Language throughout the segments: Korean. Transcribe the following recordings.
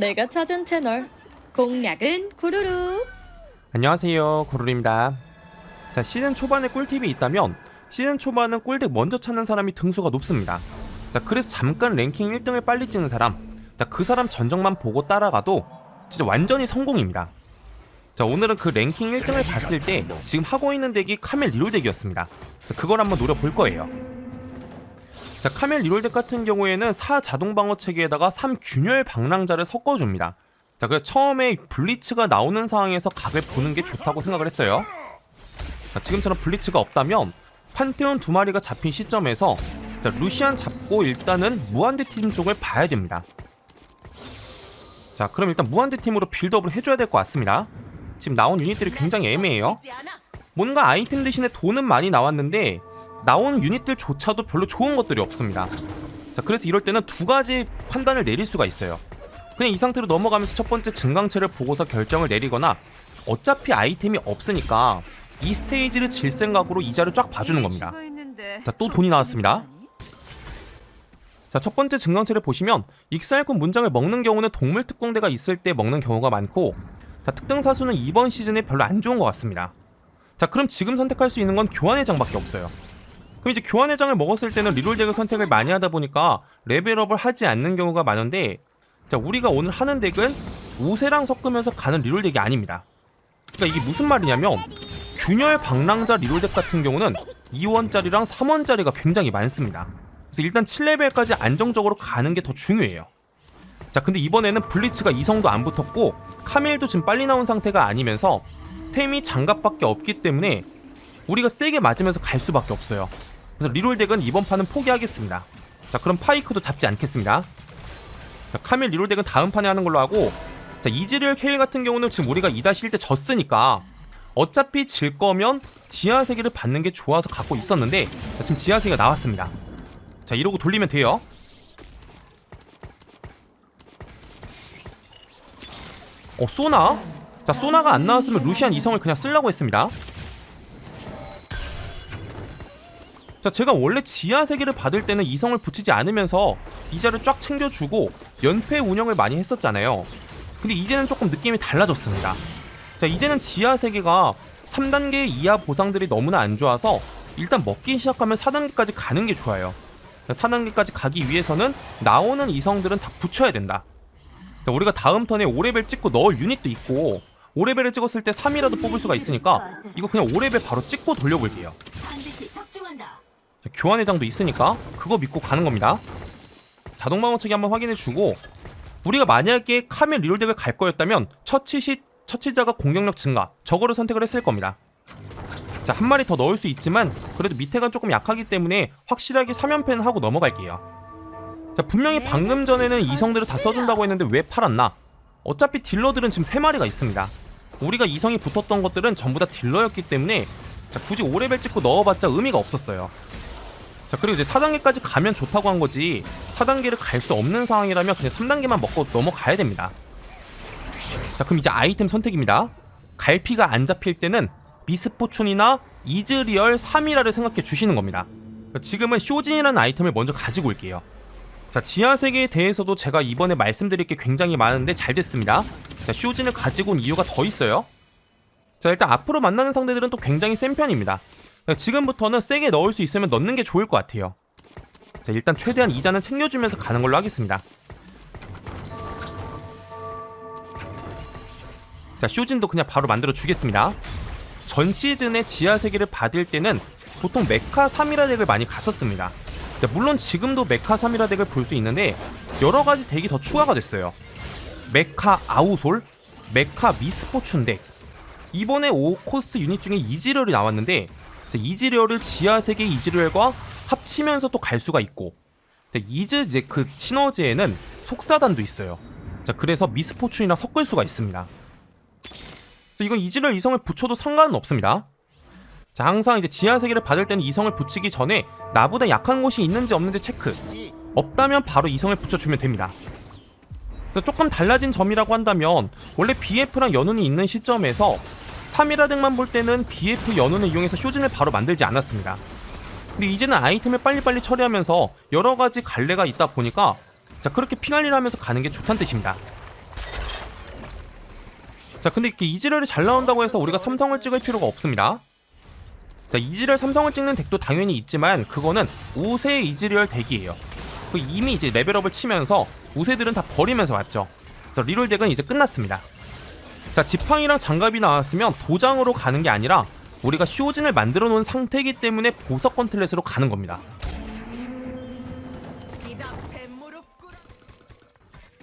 내가 찾은 채널. 공략은 구루루. 안녕하세요. 구루입니다. 자 시즌 초반에 꿀팁이 있다면 시즌 초반은 꿀덱 먼저 찾는 사람이 등수가 높습니다. 자 그래서 잠깐 랭킹 1등을 빨리 찍는 사람. 자그 사람 전적만 보고 따라가도 진짜 완전히 성공입니다. 자 오늘은 그 랭킹 1등을 봤을 때 지금 하고 있는 덱이 카멜 리롤 덱이었습니다. 자, 그걸 한번 노려볼 거예요 자 카멜 리롤 덱 같은 경우에는 4 자동 방어 체계에다가 3 균열 방랑자를 섞어줍니다 자, 그래서 처음에 블리츠가 나오는 상황에서 각을 보는 게 좋다고 생각을 했어요. 자, 지금처럼 블리츠가 없다면 판테온 두 마리가 잡힌 시점에서 자, 루시안 잡고 일단은 무한대 팀 쪽을 봐야 됩니다. 자, 그럼 일단 무한대 팀으로 빌드업을 해줘야 될 것 같습니다. 지금 나온 유닛들이 굉장히 애매해요. 뭔가 아이템 대신에 돈은 많이 나왔는데 나온 유닛들조차도 별로 좋은 것들이 없습니다. 자, 그래서 이럴 때는 두 가지 판단을 내릴 수가 있어요. 그냥 이 상태로 넘어가면서 첫 번째 증강체를 보고서 결정을 내리거나 어차피 아이템이 없으니까 이 스테이지를 질 생각으로 이자를 쫙 봐주는 겁니다. 자, 또 돈이 나왔습니다. 자, 첫 번째 증강체를 보시면 익사일꾼 문장을 먹는 경우는 동물 특공대가 있을 때 먹는 경우가 많고 자, 특등 사수는 이번 시즌에 별로 안 좋은 것 같습니다. 자, 그럼 지금 선택할 수 있는 건 교환의 장밖에 없어요. 그럼 이제 교환의 장을 먹었을 때는 리롤 덱을 선택을 많이 하다 보니까 레벨업을 하지 않는 경우가 많은데 자 우리가 오늘 하는 덱은 우세랑 섞으면서 가는 리롤 덱이 아닙니다. 그러니까 이게 무슨 말이냐면 균열 방랑자 리롤 덱 같은 경우는 2원짜리랑 3원짜리가 굉장히 많습니다. 그래서 일단 7레벨까지 안정적으로 가는 게 더 중요해요. 자 근데 이번에는 블리츠가 이성도 안 붙었고 카밀도 지금 빨리 나온 상태가 아니면서 템이 장갑밖에 없기 때문에 우리가 세게 맞으면서 갈 수밖에 없어요. 그래서 리롤 덱은 이번 판은 포기하겠습니다. 자 그럼 파이크도 잡지 않겠습니다. 자, 카밀 리롤 덱은 다음 판에 하는 걸로 하고 자 이즈리얼 케일 같은 경우는 지금 우리가 2-1 때 졌으니까 어차피 질 거면 지하 세계를 받는 게 좋아서 갖고 있었는데 자, 지금 지하 세계가 나왔습니다. 자 이러고 돌리면 돼요. 어 소나? 자 소나가 안 나왔으면 루시안 이성을 그냥 쓰려고 했습니다. 자 제가 원래 지하 세계를 받을 때는 이성을 붙이지 않으면서 이자를 쫙 챙겨주고 연패 운영을 많이 했었잖아요. 근데 이제는 조금 느낌이 달라졌습니다. 자 이제는 지하 세계가 3단계 이하 보상들이 너무나 안 좋아서 일단 먹기 시작하면 4단계까지 가는 게 좋아요. 4단계까지 가기 위해서는 나오는 이성들은 다 붙여야 된다. 자, 우리가 다음 턴에 5레벨 찍고 넣을 유닛도 있고 5레벨을 찍었을 때 3이라도 뽑을 수가 있으니까 이거 그냥 5레벨 바로 찍고 돌려볼게요. 반드시 적중한다. 자, 교환의 장도 있으니까 그거 믿고 가는 겁니다. 자동 방어책이 한번 확인해주고 우리가 만약에 카멜 리롤덱을 갈 거였다면 처치 시 처치자가 공격력 증가 저거를 선택을 했을 겁니다. 자 한 마리 더 넣을 수 있지만 그래도 밑에가 조금 약하기 때문에 확실하게 3연패는 하고 넘어갈게요. 자 분명히 방금 전에는 이성들을 다 써준다고 했는데 왜 팔았나? 어차피 딜러들은 지금 3마리가 있습니다. 우리가 이성이 붙었던 것들은 전부 다 딜러였기 때문에 자, 굳이 5레벨 찍고 넣어봤자 의미가 없었어요. 자 그리고 이제 4단계까지 가면 좋다고 한 거지 4단계를 갈 수 없는 상황이라면 그냥 3단계만 먹고 넘어가야 됩니다. 자 그럼 이제 아이템 선택입니다. 갈피가 안 잡힐 때는 미스포춘이나 이즈리얼 3이라를 생각해 주시는 겁니다. 지금은 쇼진이라는 아이템을 먼저 가지고 올게요. 자 지하세계에 대해서도 제가 이번에 말씀드릴 게 굉장히 많은데 잘 됐습니다. 자 쇼진을 가지고 온 이유가 더 있어요. 자 일단 앞으로 만나는 상대들은 또 굉장히 센 편입니다. 그러니까 지금부터는 세게 넣을 수 있으면 넣는 게 좋을 것 같아요. 자, 일단 최대한 이자는 챙겨주면서 가는 걸로 하겠습니다. 자, 쇼진도 그냥 바로 만들어 주겠습니다. 전 시즌에 지하 세계를 받을 때는 보통 메카 3이라 덱을 많이 갔었습니다. 자, 물론 지금도 메카 3이라 덱을 볼 수 있는데 여러 가지 덱이 더 추가가 됐어요. 메카 아우솔, 메카 미스포춘 덱. 이번에 5코스트 유닛 중에 이지럴이 나왔는데 이지리얼을 지하 세계 이지리얼과 합치면서 또 갈 수가 있고 이즈 이제 그 시너지에는 속사단도 있어요. 자 그래서 미스포춘이랑 섞을 수가 있습니다. 그래서 이건 이지리얼 이성을 붙여도 상관은 없습니다. 자 항상 이제 지하 세계를 받을 때는 이성을 붙이기 전에 나보다 약한 곳이 있는지 없는지 체크. 없다면 바로 이성을 붙여주면 됩니다. 조금 달라진 점이라고 한다면 원래 BF랑 연운이 있는 시점에서 3이라등만 볼 때는 BF 연운을 이용해서 쇼진을 바로 만들지 않았습니다. 근데 이제는 아이템을 빨리빨리 처리하면서 여러 가지 갈래가 있다 보니까 자 그렇게 핑할리를 하면서 가는 게 좋다는 뜻입니다. 자 근데 이렇게 이지럴이 잘 나온다고 해서 우리가 삼성을 찍을 필요가 없습니다 자 이지럴 삼성을 찍는 덱도 당연히 있지만 그거는 우세 이지럴 덱이에요 그 이미 이제 레벨업을 치면서 우세들은 다 버리면서 왔죠 그래서 리롤 덱은 이제 끝났습니다 자 지팡이랑 장갑이 나왔으면 도장으로 가는 게 아니라 우리가 쇼진을 만들어 놓은 상태이기 때문에 보석 건틀렛으로 가는 겁니다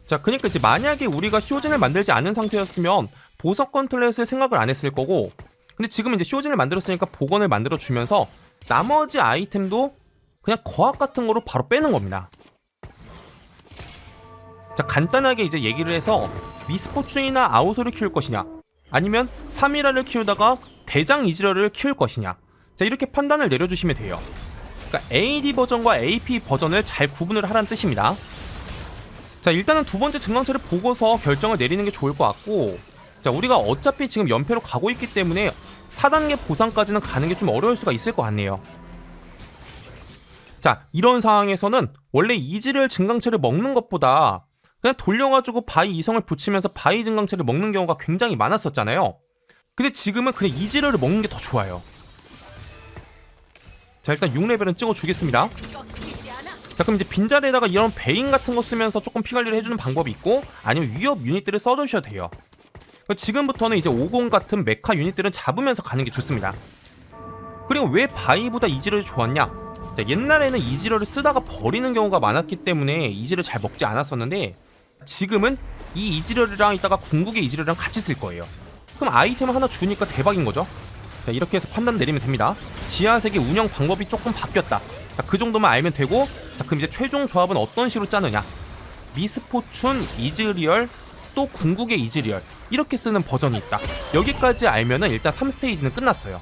자, 그러니까 이제 만약에 우리가 쇼진을 만들지 않은 상태였으면 보석 건틀렛을 생각을 안 했을 거고, 근데 지금 이제 쇼진을 만들었으니까 복원을 만들어 주면서 나머지 아이템도 그냥 거학 같은 거로 바로 빼는 겁니다. 자, 간단하게 이제 얘기를 해서 미스포춘이나 아우소를 키울 것이냐, 아니면 3이라를 키우다가 대장 이지러를 키울 것이냐, 자 이렇게 판단을 내려주시면 돼요. 그러니까 AD 버전과 AP 버전을 잘 구분을 하라는 뜻입니다. 자 일단은 두 번째 증강체를 보고서 결정을 내리는 게 좋을 것 같고 자 우리가 어차피 지금 연패로 가고 있기 때문에 4단계 보상까지는 가는 게 좀 어려울 수가 있을 것 같네요 자 이런 상황에서는 원래 이지를 증강체를 먹는 것보다 그냥 돌려가지고 바이 이성을 붙이면서 바이 증강체를 먹는 경우가 굉장히 많았었잖아요. 근데 지금은 그냥 이지를 먹는 게 더 좋아요. 자 일단 6레벨은 찍어주겠습니다. 자 그럼 이제 빈자리에다가 이런 베인 같은 거 쓰면서 조금 피 관리를 해주는 방법이 있고 아니면 위협 유닛들을 써주셔도 돼요. 지금부터는 이제 50 같은 메카 유닛들은 잡으면서 가는 게 좋습니다. 그리고 왜 바이보다 이지를 좋았냐? 자, 옛날에는 이지를 쓰다가 버리는 경우가 많았기 때문에 이지를 잘 먹지 않았었는데 지금은 이 이지럴이랑 이따가 궁극의 이지럴이랑 같이 쓸 거예요. 그럼 아이템 하나 주니까 대박인 거죠? 자 이렇게 해서 판단 내리면 됩니다. 지하세계 운영 방법이 조금 바뀌었다. 자, 그 정도만 알면 되고 자 그럼 이제 최종 조합은 어떤 식으로 짜느냐? 미스포춘 이즈리얼 또 궁극의 이즈리얼. 이렇게 쓰는 버전이 있다. 여기까지 알면은 일단 3스테이지는 끝났어요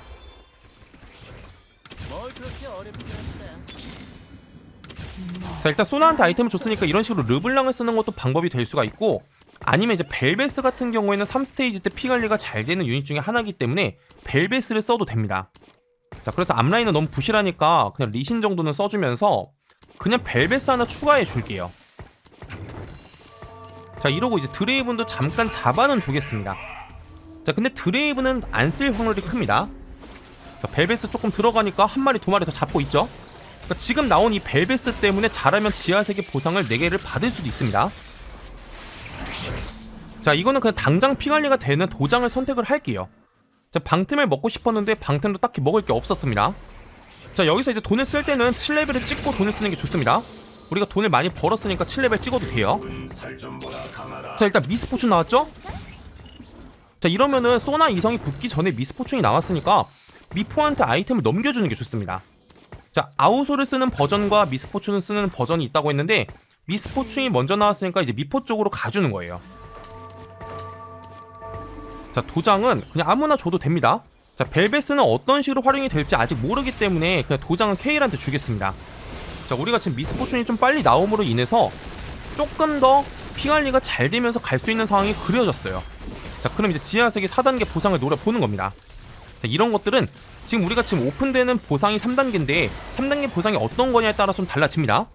자 일단 소나한테 아이템을 줬으니까 이런 식으로 르블랑을 쓰는 것도 방법이 될 수가 있고 아니면 이제 벨베스 같은 경우에는 3스테이지 때 피 관리가 잘 되는 유닛 중에 하나이기 때문에 벨베스를 써도 됩니다. 자 그래서 앞라인은 너무 부실하니까 그냥 리신 정도는 써주면서 그냥 벨베스 하나 추가해 줄게요. 자 이러고 이제 드레이븐도 잠깐 잡아는 두겠습니다. 자 근데 드레이븐은 안쓸 확률이 큽니다. 자, 벨베스 조금 들어가니까 한 마리 두 마리 더 잡고 있죠 그러니까 지금 나온 이 벨베스 때문에 잘하면 지하세계 보상을 4개를 받을 수도 있습니다 자 이거는 그냥 당장 피관리가 되는 도장을 선택을 할게요 자, 방템을 먹고 싶었는데 방템도 딱히 먹을 게 없었습니다. 자, 여기서 이제 돈을 쓸 때는 7레벨을 찍고 돈을 쓰는 게 좋습니다. 우리가 돈을 많이 벌었으니까 7레벨 찍어도 돼요. 자, 일단 미스포춘 나왔죠? 자, 이러면은 소나 이성이 붙기 전에 미스포춘이 나왔으니까 미포한테 아이템을 넘겨주는 게 좋습니다. 자, 아우소를 쓰는 버전과 미스포춘을 쓰는 버전이 있다고 했는데 미스포춘이 먼저 나왔으니까 이제 미포 쪽으로 가주는 거예요. 자 도장은 그냥 아무나 줘도 됩니다. 자 벨베스는 어떤 식으로 활용이 될지 아직 모르기 때문에 그냥 도장은 케일한테 주겠습니다. 자 우리가 지금 미스포춘이 좀 빨리 나옴으로 인해서 조금 더 피관리가 잘 되면서 갈 수 있는 상황이 그려졌어요. 자 그럼 이제 지하세계 4단계 보상을 노려보는 겁니다. 자 이런 것들은 지금 우리가 지금 오픈되는 보상이 3단계인데 3단계 보상이 어떤 거냐에 따라 좀 달라집니다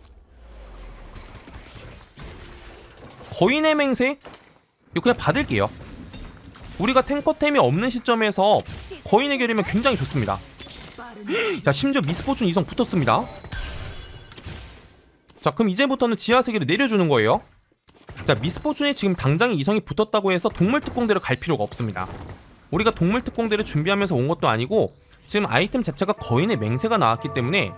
거인의 맹세 이거 그냥 받을게요 우리가 탱커템이 없는 시점에서 거인의 결이면 굉장히 좋습니다. 자 심지어 미스포춘 이성 붙었습니다. 자 그럼 이제부터는 지하세계를 내려주는 거예요. 자 미스포춘이 지금 당장에 이성이 붙었다고 해서 동물 특공대를 갈 필요가 없습니다. 우리가 동물 특공대를 준비하면서 온 것도 아니고 지금 아이템 자체가 거인의 맹세가 나왔기 때문에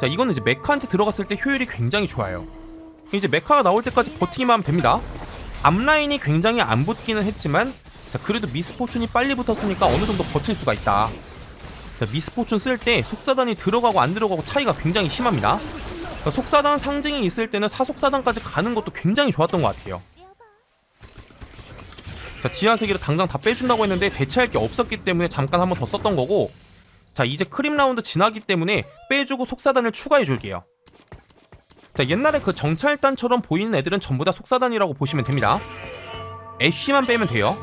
자 이거는 이제 메카한테 들어갔을 때 효율이 굉장히 좋아요. 이제 메카가 나올 때까지 버티기만 하면 됩니다. 앞라인이 굉장히 안 붙기는 했지만 자, 그래도 미스포춘이 빨리 붙었으니까 어느 정도 버틸 수가 있다. 자, 미스포춘 쓸 때 속사단이 들어가고 안 들어가고 차이가 굉장히 심합니다. 자, 속사단 상징이 있을 때는 사속사단까지 가는 것도 굉장히 좋았던 것 같아요. 자, 지하세계를 당장 다 빼준다고 했는데 대체할 게 없었기 때문에 잠깐 한번 더 썼던 거고 자, 이제 크림 라운드 지나기 때문에 빼주고 속사단을 추가해 줄게요. 자, 옛날에 그 정찰단처럼 보이는 애들은 전부 다 속사단이라고 보시면 됩니다. 애쉬만 빼면 돼요.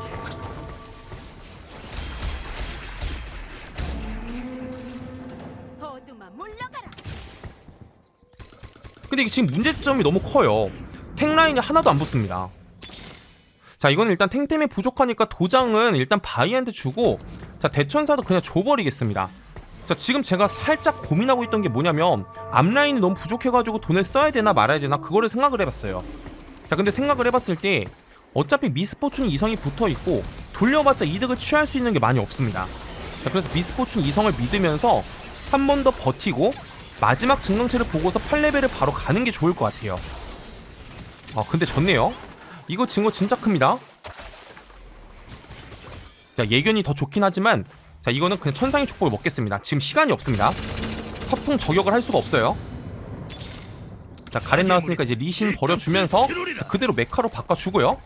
근데 이게 지금 문제점이 너무 커요. 탱라인이 하나도 안 붙습니다. 자 이건 일단 탱템이 부족하니까 도장은 일단 바이한테 주고 자 대천사도 그냥 줘버리겠습니다 자 지금 제가 살짝 고민하고 있던 게 뭐냐면 앞라인이 너무 부족해가지고 돈을 써야 되나 말아야 되나 그거를 생각을 해봤어요. 자 근데 생각을 해봤을 때 어차피 미스포춘 이성이 붙어있고 돌려봤자 이득을 취할 수 있는 게 많이 없습니다. 자 그래서 미스포춘 이성을 믿으면서 한 번 더 버티고 마지막 증강체를 보고서 8레벨을 바로 가는 게 좋을 것 같아요. 아 근데 졌네요. 이거 진거 진짜 큽니다. 자 예견이 더 좋긴 하지만 자 이거는 그냥 천상의 축복을 먹겠습니다. 지금 시간이 없습니다. 서풍 저격을 할 수가 없어요. 자 가렌 나왔으니까 이제 리신 버려주면서 자, 그대로 메카로 바꿔주고요.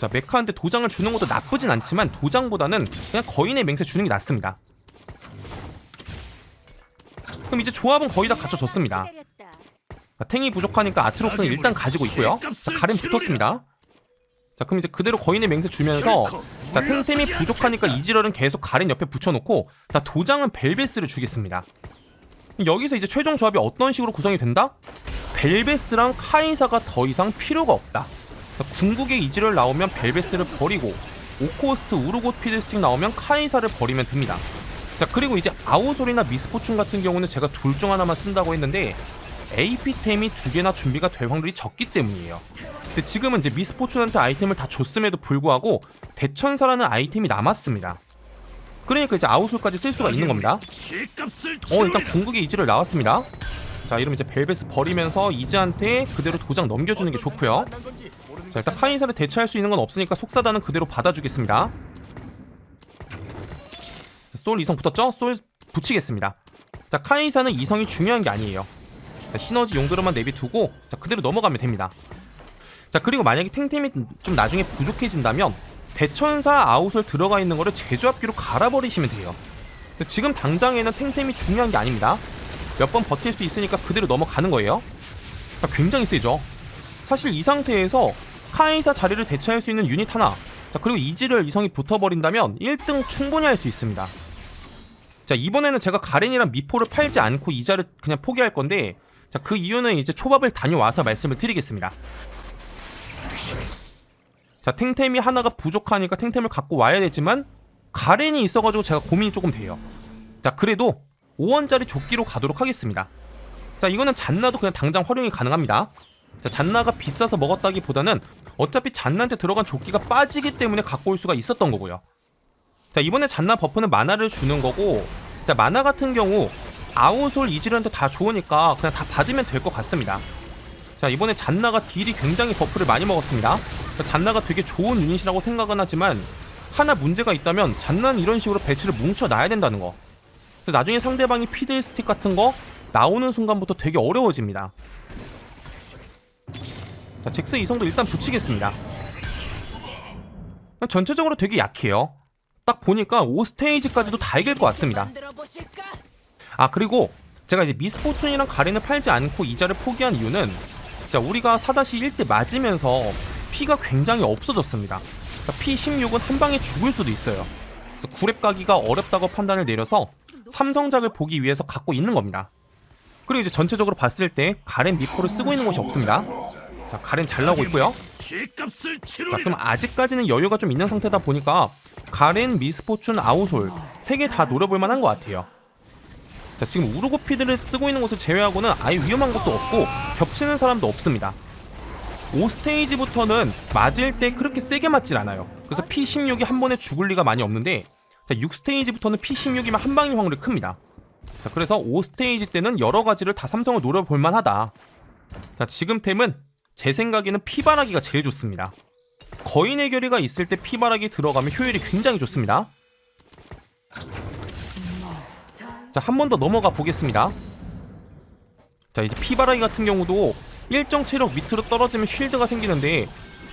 자 메카한테 도장을 주는 것도 나쁘진 않지만 도장보다는 그냥 거인의 맹세 주는 게 낫습니다. 그럼 이제 조합은 거의 다 갖춰졌습니다. 자, 탱이 부족하니까 아트록스는 일단 가지고 있고요. 자 가렌 붙었습니다 자 그럼 이제 그대로 거인의 맹세 주면서 자 탱템이 부족하니까 이지럴은 계속 가렌 옆에 붙여놓고 자 도장은 벨베스를 주겠습니다. 여기서 이제 최종 조합이 어떤 식으로 구성이 된다? 벨베스랑 카이사가 더 이상 필요가 없다. 자, 궁극의 이지럴 나오면 벨베스를 버리고 오코스트 우르고 피드스틱 나오면 카이사를 버리면 됩니다. 자 그리고 이제 아우솔이나 미스포춘 같은 경우는 제가 둘 중 하나만 쓴다고 했는데 AP템이 두 개나 준비가 될 확률이 적기 때문이에요. 근데 지금은 이제 미스포춘한테 아이템을 다 줬음에도 불구하고 대천사라는 아이템이 남았습니다. 그러니까 이제 아우솔까지 쓸 수가 있는 겁니다. 어 일단 궁극의 이지를 나왔습니다. 자 이러면 이제 벨베스 버리면서 이즈한테 그대로 도장 넘겨주는 게 좋고요. 자 일단 카인사를 대체할 수 있는 건 없으니까 속사단은 그대로 받아주겠습니다. 자, 솔 이성 붙었죠? 솔 붙이겠습니다. 자 카인사는 이성이 중요한 게 아니에요 자, 시너지 용도로만 내비두고 자 그대로 넘어가면 됩니다. 자 그리고 만약에 탱템이 좀 나중에 부족해진다면 대천사 아웃을 들어가 있는 거를 제조합기로 갈아버리시면 돼요. 지금 당장에는 탱템이 중요한 게 아닙니다. 몇 번 버틸 수 있으니까 그대로 넘어가는 거예요. 자, 굉장히 세죠? 사실 이 상태에서 카이사 자리를 대체할 수 있는 유닛 하나 자 그리고 이지를 이성이 붙어버린다면 1등 충분히 할 수 있습니다. 자 이번에는 제가 가렌이랑 미포를 팔지 않고 이자를 그냥 포기할 건데 자 그 이유는 이제 초밥을 다녀와서 말씀을 드리겠습니다. 자 탱템이 하나가 부족하니까 탱템을 갖고 와야 되지만 가렌이 있어가지고 제가 고민이 조금 돼요. 자 그래도 5원짜리 조끼로 가도록 하겠습니다. 자 이거는 잔나도 그냥 당장 활용이 가능합니다. 자 잔나가 비싸서 먹었다기보다는 어차피 잔나한테 들어간 조끼가 빠지기 때문에 갖고 올 수가 있었던 거고요. 자 이번에 잔나 버프는 마나를 주는 거고 자 마나 같은 경우 아우솔 이지런트 다 좋으니까 그냥 다 받으면 될 것 같습니다. 자 이번에 잔나가 딜이 굉장히 버프를 많이 먹었습니다. 자, 잔나가 되게 좋은 유닛이라고 생각은 하지만 하나 문제가 있다면 잔나는 이런 식으로 배치를 뭉쳐놔야 된다는 거. 나중에 상대방이 피드 스틱 같은 거 나오는 순간부터 되게 어려워집니다. 자 잭스 이성도 일단 붙이겠습니다. 전체적으로 되게 약해요. 딱 보니까 5스테이지까지도 다 이길 것 같습니다 아 그리고 제가 이제 미스포춘이랑 가렌을 팔지 않고 이자를 포기한 이유는 자 우리가 4-1대 맞으면서 피가 굉장히 없어졌습니다. 자, P16은 한 방에 죽을 수도 있어요. 그래서 구랩 가기가 어렵다고 판단을 내려서 삼성작을 보기 위해서 갖고 있는 겁니다. 그리고 이제 전체적으로 봤을 때 가렌 미포를 쓰고 있는 곳이 없습니다. 자 가렌 잘 나오고 있고요. 자 그럼 아직까지는 여유가 좀 있는 상태다 보니까 가렌, 미스포춘, 아우솔 세 개 다 노려볼 만한 것 같아요 자 지금 우르고피드를 쓰고 있는 곳을 제외하고는 아예 위험한 것도 없고 겹치는 사람도 없습니다. 5스테이지부터는 맞을 때 그렇게 세게 맞질 않아요. 그래서 P16이 한 번에 죽을 리가 많이 없는데 자 6스테이지부터는 P16이면 한 방일 확률이 큽니다. 자 그래서 5스테이지 때는 여러 가지를 다 삼성을 노려볼 만하다. 자 지금 템은 제 생각에는 피바라기가 제일 좋습니다. 거인의 결의가 있을 때 피바라기 들어가면 효율이 굉장히 좋습니다 자, 한 번 더 넘어가 보겠습니다. 자, 이제 피바라기 같은 경우도 일정 체력 밑으로 떨어지면 쉴드가 생기는데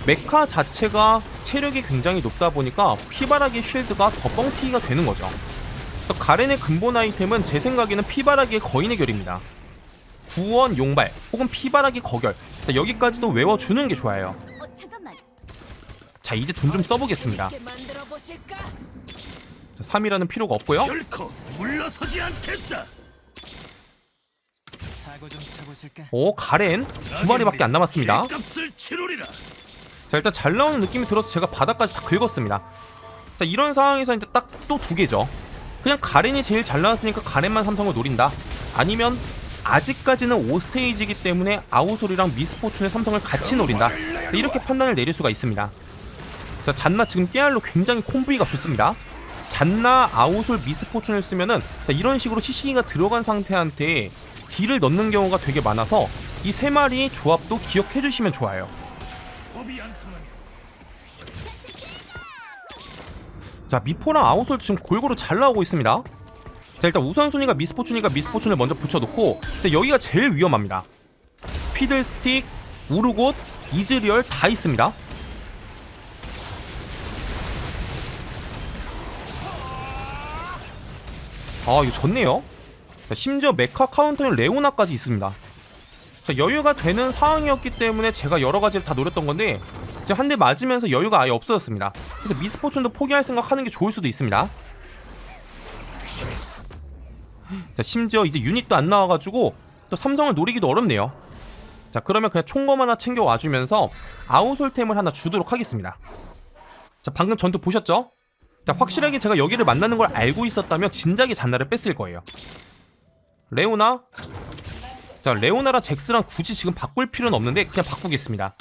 메카 자체가 체력이 굉장히 높다 보니까 피바라기 쉴드가 더 뻥튀기가 되는 거죠. 그래서 가렌의 근본 아이템은 제 생각에는 피바라기의 거인의 결입니다. 구원 용발 혹은 피바라기 거결 자, 여기까지도 외워주는 게 좋아요. 어. 자, 이제 돈 좀 써보겠습니다. 자, 3이라는 필요가 없고요. 결코 물러서지 않겠다. 사고 좀 쳐보실까? 오, 가렌 두 마리밖에 안 남았습니다. 값을 치르리라. 자 일단 잘 나오는 느낌이 들어서 제가 바닥까지 다 긁었습니다 자 이런 상황에서 이제 딱 또 두 개죠 그냥 가렌이 제일 잘 나왔으니까 가렌만 삼성을 노린다 아니면 아직까지는 5스테이지이기 때문에 아우솔이랑 미스포춘의 삼성을 같이 노린다 자, 이렇게 판단을 내릴 수가 있습니다 자 잔나 지금 깨알로 굉장히 콤보이가 좋습니다 잔나 아우솔 미스포춘을 쓰면은 자, 이런 식으로 CC기가 들어간 상태한테 딜을 넣는 경우가 되게 많아서 이 세 마리 조합도 기억해 주시면 좋아요. 자 미포랑 아웃솔 지금 골고루 잘 나오고 있습니다. 자 일단 우선순위가 미스포춘이니까 미스포춘을 먼저 붙여놓고 자, 여기가 제일 위험합니다. 피들스틱, 우르곳, 이즈리얼 다 있습니다 아 이거 졌네요 자, 심지어 메카 카운터인 레오나까지 있습니다 자 여유가 되는 상황이었기 때문에 제가 여러 가지를 다 노렸던 건데 지금 한 대 맞으면서 여유가 아예 없어졌습니다. 그래서 미스포춘도 포기할 생각하는 게 좋을 수도 있습니다. 자 심지어 이제 유닛도 안 나와가지고 또 삼성을 노리기도 어렵네요. 자 그러면 그냥 총검 하나 챙겨 와주면서 아우솔템을 하나 주도록 하겠습니다. 자 방금 전투 보셨죠? 자 확실하게 제가 여기를 만나는 걸 알고 있었다면 진작에 잔나를 뺐을 거예요. 레오나? 자 레오나랑 잭스랑 굳이 지금 바꿀 필요는 없는데 그냥 바꾸겠습니다.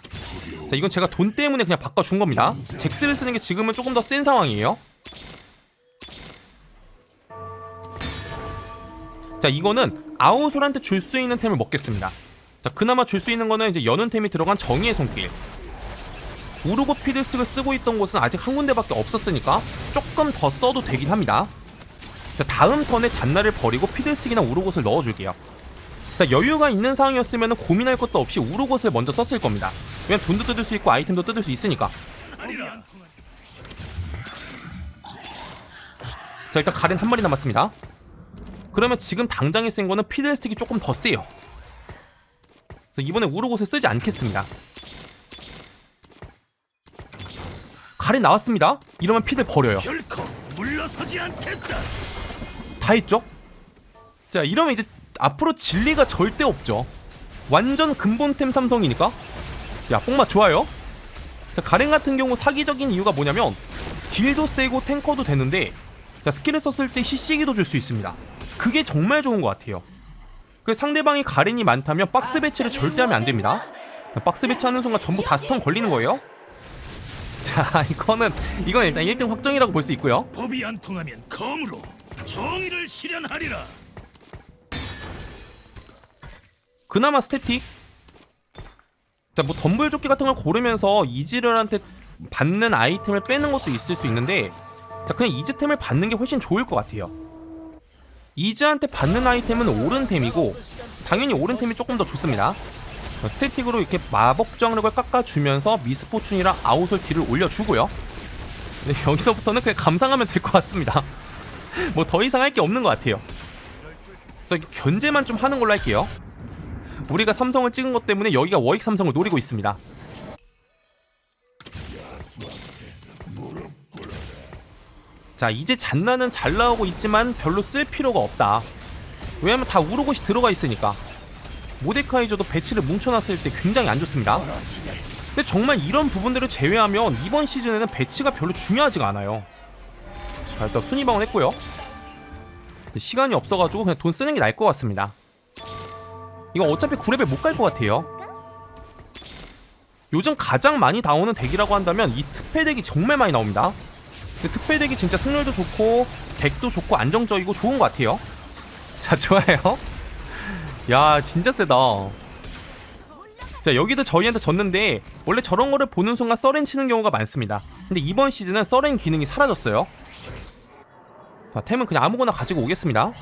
자 이건 제가 돈 때문에 그냥 바꿔준 겁니다. 잭스를 쓰는 게 지금은 조금 더 센 상황이에요. 자 이거는 아우솔한테 줄 수 있는 템을 먹겠습니다. 자 그나마 줄 수 있는 거는 이제 여는 템이 들어간 정의의 손길 우르고 피드스틱을 쓰고 있던 곳은 아직 한 군데밖에 없었으니까 조금 더 써도 되긴 합니다. 자 다음 턴에 잔나를 버리고 피드스틱이나 우르곳을 넣어줄게요. 자 여유가 있는 상황이었으면 고민할 것도 없이 우르곳을 먼저 썼을 겁니다. 왜냐면 돈도 뜯을 수 있고 아이템도 뜯을 수 있으니까. 자 일단 가렌 한 마리 남았습니다. 그러면 지금 당장에 쓴 거는 피들스틱이 조금 더 세요. 이번에 우르곳을 쓰지 않겠습니다 가렌 나왔습니다. 이러면 피들 버려요. 다. 했죠? 자 이러면 이제 앞으로 진리가 절대 없죠. 완전 근본템 삼성이니까. 야 뽕맛 좋아요. 자 가렌 같은 경우 사기적인 이유가 뭐냐면 딜도 세고 탱커도 되는데 자 스킬을 썼을 때 CC기도 줄 수 있습니다. 그게 정말 좋은 것 같아요. 그 상대방이 가렌이 많다면 박스 배치를 절대 하면 안 됩니다. 박스 배치하는 순간 전부 다 스턴 걸리는 거예요 자 이거는 이건 일단 1등 확정이라고 볼 수 있고요. 법이 안 통하면 검으로 정의를 실현하리라. 그나마 스태틱. 자뭐 덤블 조끼 같은 걸 고르면서 이즈럴한테 받는 아이템을 빼는 것도 있을 수 있는데 자 그냥 이즈템을 받는 게 훨씬 좋을 것 같아요. 이즈한테 받는 아이템은 오른템이고 당연히 오른템이 조금 더 좋습니다 자, 스태틱으로 이렇게 마법 정력을 깎아주면서 미스포춘이랑 아웃솔 딜을 올려주고요 네, 여기서부터는 그냥 감상하면 될 것 같습니다 뭐 더 이상 할 게 없는 것 같아요 그래서 견제만 좀 하는 걸로 할게요 우리가 삼성을 찍은 것 때문에 여기가 워익 삼성을 노리고 있습니다. 자 이제 잔나는 잘 나오고 있지만 별로 쓸 필요가 없다. 왜냐면 다 우르곳이 들어가 있으니까. 모데카이저도 배치를 뭉쳐놨을 때 굉장히 안 좋습니다. 근데 정말 이런 부분들을 제외하면 이번 시즌에는 배치가 별로 중요하지가 않아요. 자 일단 순위방을 했고요. 시간이 없어가지고 그냥 돈 쓰는 게 나을 것 같습니다. 이거 어차피 9레벨 못 갈 것 같아요. 요즘 가장 많이 나오는 덱이라고 한다면 이 특패 덱이 정말 많이 나옵니다. 근데 특패 덱이 진짜 승률도 좋고 덱도 좋고 안정적이고 좋은 것 같아요. 자 좋아요. 야 진짜 세다. 자 여기도 저희한테 졌는데 원래 저런 거를 보는 순간 서렌 치는 경우가 많습니다. 근데 이번 시즌은 서렌 기능이 사라졌어요. 자 템은 그냥 아무거나 가지고 오겠습니다.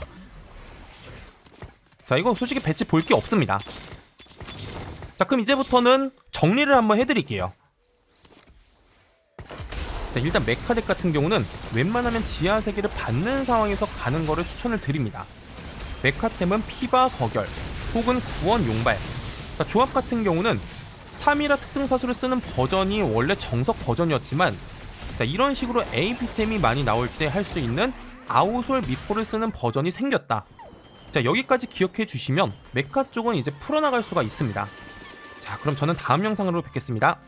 자 이건 솔직히 배치 볼 게 없습니다 자 그럼 이제부터는 정리를 한번 해드릴게요 자 일단 메카덱 같은 경우는 웬만하면 지하 세계를 받는 상황에서 가는 거를 추천을 드립니다 메카템은 피바 거결 혹은 구원 용발. 자, 조합 같은 경우는 3이라 특등 사수를 쓰는 버전이 원래 정석 버전이었지만 자, 이런 식으로 AP템이 많이 나올 때 할 수 있는 아우솔 미포를 쓰는 버전이 생겼다. 자 여기까지 기억해 주시면 메카 쪽은 이제 풀어나갈 수가 있습니다. 자 그럼 저는 다음 영상으로 뵙겠습니다